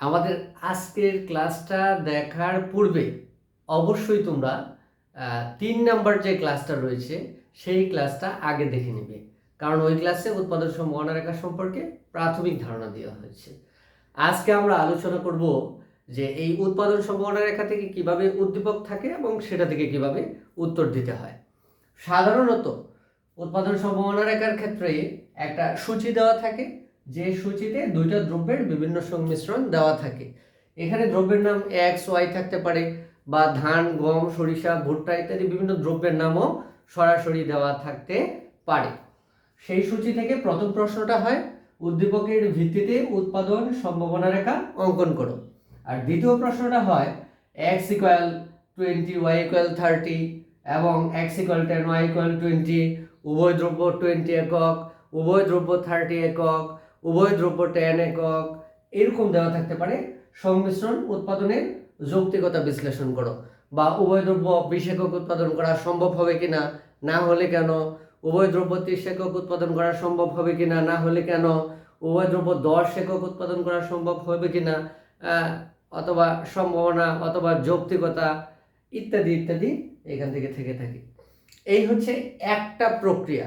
আমাদের আজকের ক্লাসটা দেখার পূর্বে অবশ্যই তোমরা তিন নাম্বার যে ক্লাসটা রয়েছে, সেই ক্লাসটা আগে দেখে নিবে। কারণ ওই ক্লাসে উৎপাদন সম্ভাবনা রেখা সম্পর্কে প্রাথমিক ধারণা দেওয়া হয়েছে। আজকে আমরা আলোচনা করব যে এই উৎপাদন সম্ভাবনা রেখা থেকে কীভাবে উদ্দীপক থাকে এবং সেটা থেকে কীভাবে উত্তর দিতে হয়। সাধারণত উৎপাদন সম্ভাবনা রেখার ক্ষেত্রে একটা সূচি দেওয়া থাকে যে সূচিতে দুইটা দ্রব্যের বিভিন্ন সংমিশ্রণ দেওয়া থাকে। এখানে দ্রব্যের নাম এক্স ওয়াই থাকতে পারে বা ধান, গম, সরিষা, ভুট্টা ইত্যাদি বিভিন্ন দ্রব্যের নামও সরাসরি দেওয়া থাকতে পারে। সেই সূচি থেকে প্রথম প্রশ্নটা হয়, উদ্দীপকের ভিত্তিতে উৎপাদন সম্ভাবনা রেখা অঙ্কন করো। আর দ্বিতীয় প্রশ্নটা হয় X equal twenty Y equal thirty এবং X equal ten Y equal twenty উভয় দ্রব্য টোয়েন্টি একক, উভয় দ্রব্য থার্টি একক উভয় দ্রব্য টেন একক এরকম দেওয়া থাকতে পারে। সংমিশ্রণ উৎপাদনের যৌক্তিকতা বিশ্লেষণ করো। বা উভয় দ্রব্য বিশ একক উৎপাদন করা সম্ভব হবে কিনা না হলে কেন? উভয় দ্রব্য ত্রিশ একক উৎপাদন করা সম্ভব হবে কিনা না না হলে কেন? উভয় দ্রব্য দশ একক উৎপাদন করা সম্ভব হবে কিনা আহ, অথবা সম্ভাবনা অথবা যৌক্তিকতা ইত্যাদি ইত্যাদি এখান থেকে থেকে থাকে। এই হচ্ছে একটা প্রক্রিয়া।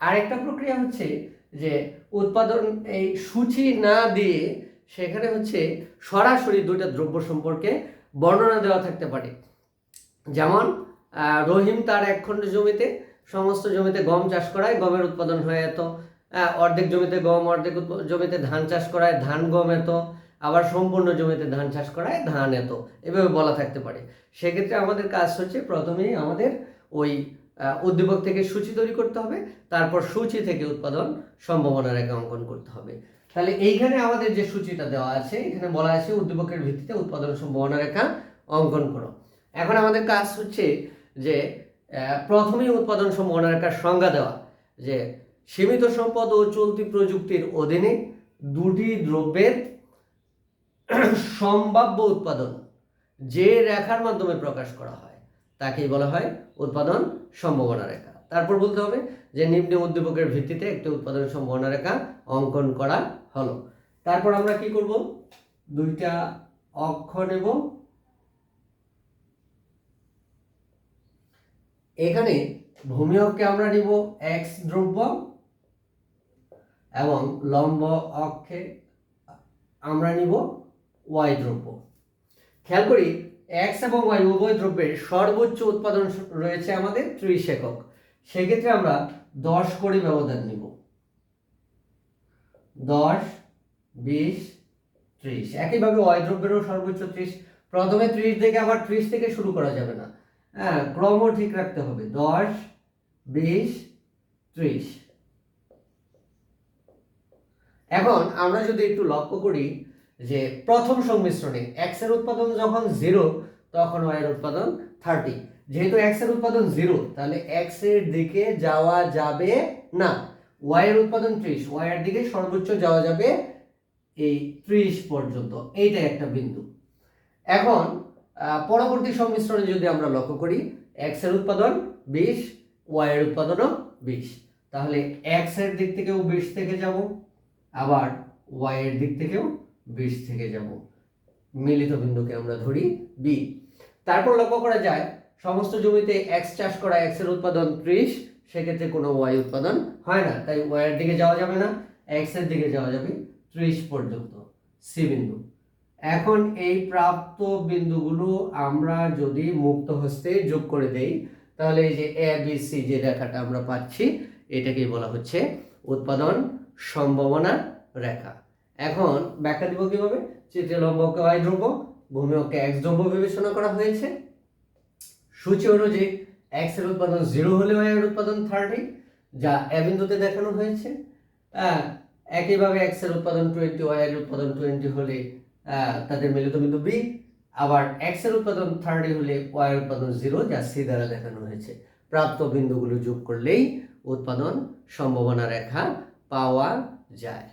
আরেকটা প্রক্রিয়া হচ্ছে যে উৎপাদন, এই সূচি না দিয়ে সেখানে হচ্ছে সরাসরি দুইটা দ্রব্য সম্পর্কে বর্ণনা দেওয়া থাকতে পারে। যেমন রহিম তার এক খণ্ড জমিতে, সমস্ত জমিতে গম চাষ করায়, গমের উৎপাদন হয় এত। অর্ধেক জমিতে গম, অর্ধেক জমিতে ধান চাষ করায়, ধান, গম এত। আবার সম্পূর্ণ জমিতে ধান চাষ করায়, ধান এত। এভাবে বলা থাকতে পারে। সেক্ষেত্রে আমাদের কাজ হচ্ছে প্রথমেই আমাদের ওই উদ্দীপক থেকে সূচি তৈরি করতে হবে, তারপর সূচি থেকে উৎপাদন সম্ভাবনা রেখা অঙ্কন করতে হবে। তাহলে এইখানে আমাদের যে সূচিটা দেওয়া আছে, এখানে বলা আছে উদ্দীপকের ভিত্তিতে উৎপাদন সম্ভাবনা রেখা অঙ্কন করো। এখন আমাদের কাজ হচ্ছে যে প্রথমেই উৎপাদন সম্ভাবনা রেখার সংজ্ঞা দেওয়া, যে সীমিত সম্পদ ও চলতি প্রযুক্তির অধীনে দুটি দ্রব্যের সম্ভাব্য উৎপাদন যে রেখার মাধ্যমে প্রকাশ করা হয়। তাকেই বলা হয় উৎপাদন সম্ভাবনা রেখা। তারপর বলতে হবে যে নিম্ন উদ্দীপকের ভিত্তিতে একটি উৎপাদন সম্ভাবনা রেখা অঙ্কন করা হলো। তারপর আমরা কি করব? দুইটা অক্ষ নেব। এখানে ভূমি অক্ষে আমরা নিব এক্স দ্রব্য এবং লম্ব অক্ষে আমরা নিব ওয়াই দ্রব্য। খেয়াল করি এক্স এবং ওয়াই উভয় দ্রব্যের সর্বোচ্চ উৎপাদন রয়েছে আমাদের ত্রিশ একক। সেক্ষেত্রে আমরা দশ করে ব্যবধান নিব। দশ, বিশ, ত্রিশ। একইভাবে ওয়াই দ্রব্যেরও সর্বোচ্চ ত্রিশ। প্রথমে ত্রিশ থেকে আবার ত্রিশ থেকে শুরু করা যাবে না। হ্যাঁ ক্রমও ঠিক রাখতে হবে। দশ, বিশ, ত্রিশ। এখন আমরা যদি একটু লক্ষ্য করি যে প্রথম সংমিশ্রণে এক্সের উৎপাদন যখন জিরো তখন ওয়াই এর উৎপাদন থার্টি যেহেতু এক্সের উৎপাদন জিরো তাহলে এক্সের দিকে যাওয়া যাবে না। ওয়াই এর উৎপাদন ত্রিশ ওয়াই এর দিকে সর্বোচ্চ যাওয়া যাবে এই ত্রিশ পর্যন্ত। এইটা একটা বিন্দু। এখন পরবর্তী সংমিশ্রণে যদি আমরা লক্ষ্য করি এক্সের উৎপাদন বিশ ওয়াই এর উৎপাদনও বিশ। তাহলে এক্সের দিক থেকেও বিশ থেকে যাব, আবার ওয়াই এর দিক থেকেও বিশ থেকে যাব। মিলিত বিন্দুকে আমরা ধরি বি তারপর লক্ষ্য করা যায়, সমস্ত জমিতে এক্স চাষ করা এক্সের উৎপাদন ত্রিশ, সেক্ষেত্রে কোনো ওয়াই উৎপাদন হয় না। তাই ওয়াই এর দিকে যাওয়া যাবে না এক্সের দিকে যাওয়া যাবে ত্রিশ পর্যন্ত সি বিন্দু। এখন এই প্রাপ্ত বিন্দুগুলো আমরা যদি মুক্ত হস্তে যোগ করে দেই, তাহলে এই যে এ বি সি যে রেখাটা আমরা পাচ্ছি, এটাকেই বলা হচ্ছে উৎপাদন সম্ভাবনা রেখা। এখন ব্যাখ্যা দিব কীভাবে? চিত্রে লম্বকে ওয়াই দ্রব্য ভূমি অক্ষে এক্স দ্রব্য বিবেচনা করা হয়েছে। সূচি অনুযায়ী এক্সের উৎপাদন জিরো হলে ওয়াই এর উৎপাদন থার্টি যা এ বিন্দুতে দেখানো হয়েছে। হ্যাঁ একইভাবে এক্সের উৎপাদন টোয়েন্টি ওয়াই এর উৎপাদন টোয়েন্টি হলে তাদের মিলিত বিন্দু বি আবার এক্সের উৎপাদন থার্টি হলে ওয়াই এর উৎপাদন জিরো যা সি দ্বারা দেখানো হয়েছে। প্রাপ্ত বিন্দুগুলো যোগ করলেই উৎপাদন সম্ভাবনা রেখা পাওয়া যায়।